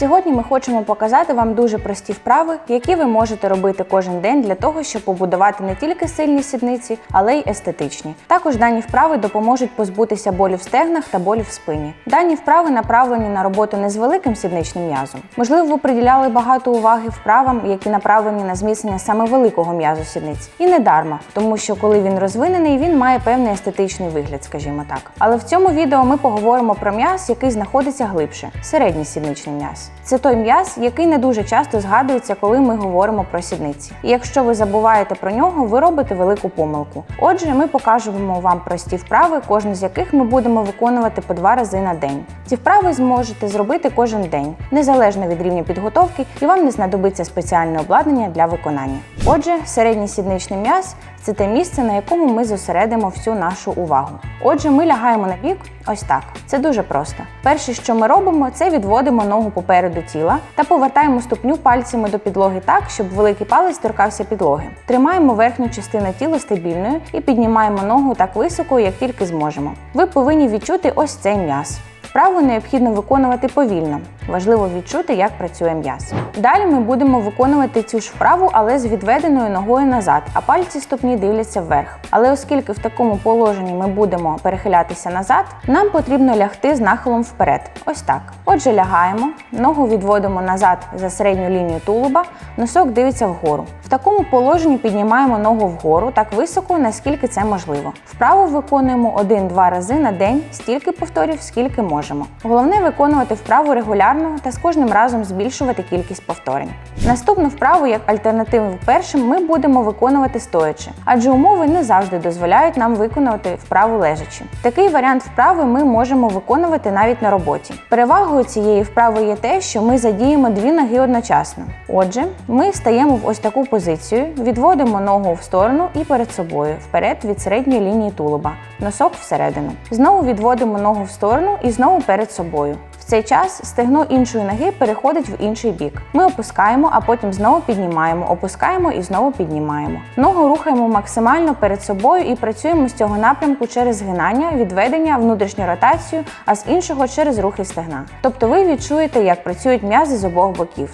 Сьогодні ми хочемо показати вам дуже прості вправи, які ви можете робити кожен день для того, щоб побудувати не тільки сильні сідниці, але й естетичні. Також дані вправи допоможуть позбутися болю в стегнах та болю в спині. Дані вправи направлені на роботу не з великим сідничним м'язом. Можливо, ви приділяли багато уваги вправам, які направлені на зміцнення саме великого м'язу сідниць. І не дарма, тому що коли він розвинений, він має певний естетичний вигляд, скажімо так. Але в цьому відео ми поговоримо про м'яз, який знаходиться глибше середній сідничний м'яз. Це той м'яз, який не дуже часто згадується, коли ми говоримо про сідниці. І якщо ви забуваєте про нього, ви робите велику помилку. Отже, ми покажемо вам прості вправи, кожну з яких ми будемо виконувати по два рази на день. Ці вправи зможете зробити кожен день, незалежно від рівня підготовки, і вам не знадобиться спеціальне обладнання для виконання. Отже, середній сідничний м'яз це те місце, на якому ми зосередимо всю нашу увагу. Отже, ми лягаємо на бік ось так. Це дуже просто. Перше, що ми робимо, це відводимо ногу попереду тіла та повертаємо ступню пальцями до підлоги так, щоб великий палець торкався підлоги. Тримаємо верхню частину тіла стабільною і піднімаємо ногу так високо, як тільки зможемо. Ви повинні відчути ось цей м'яз. Вправу необхідно виконувати повільно. Важливо відчути, як працює м'яз. Далі ми будемо виконувати цю ж вправу, але з відведеною ногою назад, а пальці ступні дивляться вверх. Але оскільки в такому положенні ми будемо перехилятися назад, нам потрібно лягти з нахилом вперед. Ось так. Отже, лягаємо, ногу відводимо назад за середню лінію тулуба, носок дивиться вгору. В такому положенні піднімаємо ногу вгору так високо, наскільки це можливо. Вправу виконуємо один-два рази на день, стільки повторів, скільки можемо. Головне виконувати вправу регулярно та з кожним разом збільшувати кількість повторень. Наступну вправу, як альтернативу першим, ми будемо виконувати стоячи, адже умови не завжди дозволяють нам виконувати вправу лежачи. Такий варіант вправи ми можемо виконувати навіть на роботі. Перевагою цієї вправи є те, що ми задіємо дві ноги одночасно. Отже, ми стаємо в ось таку позицію, відводимо ногу в сторону і перед собою, вперед від середньої лінії тулуба, носок всередину. Знову відводимо ногу в сторону і знову перед собою. В цей час стегно іншої ноги переходить в інший бік. Ми опускаємо, а потім знову піднімаємо, опускаємо і знову піднімаємо. Ногу рухаємо максимально перед собою і працюємо з цього напрямку через згинання, відведення, внутрішню ротацію, а з іншого через рухи стегна. Тобто ви відчуєте, як працюють м'язи з обох боків.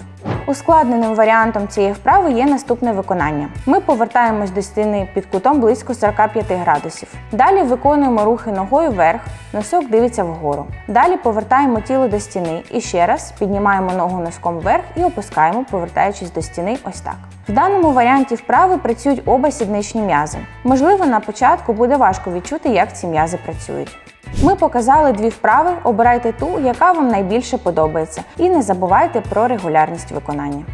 Ускладненим варіантом цієї вправи є наступне виконання. Ми повертаємось до стіни під кутом близько 45 градусів. Далі виконуємо рухи ногою вверх, носок дивиться вгору. Далі повертаємо тіло до стіни і ще раз піднімаємо ногу носком вверх і опускаємо, повертаючись до стіни ось так. В даному варіанті вправи працюють оба сідничні м'язи. Можливо, на початку буде важко відчути, як ці м'язи працюють. Ми показали дві вправи, обирайте ту, яка вам найбільше подобається, і не забувайте про регулярність виконання.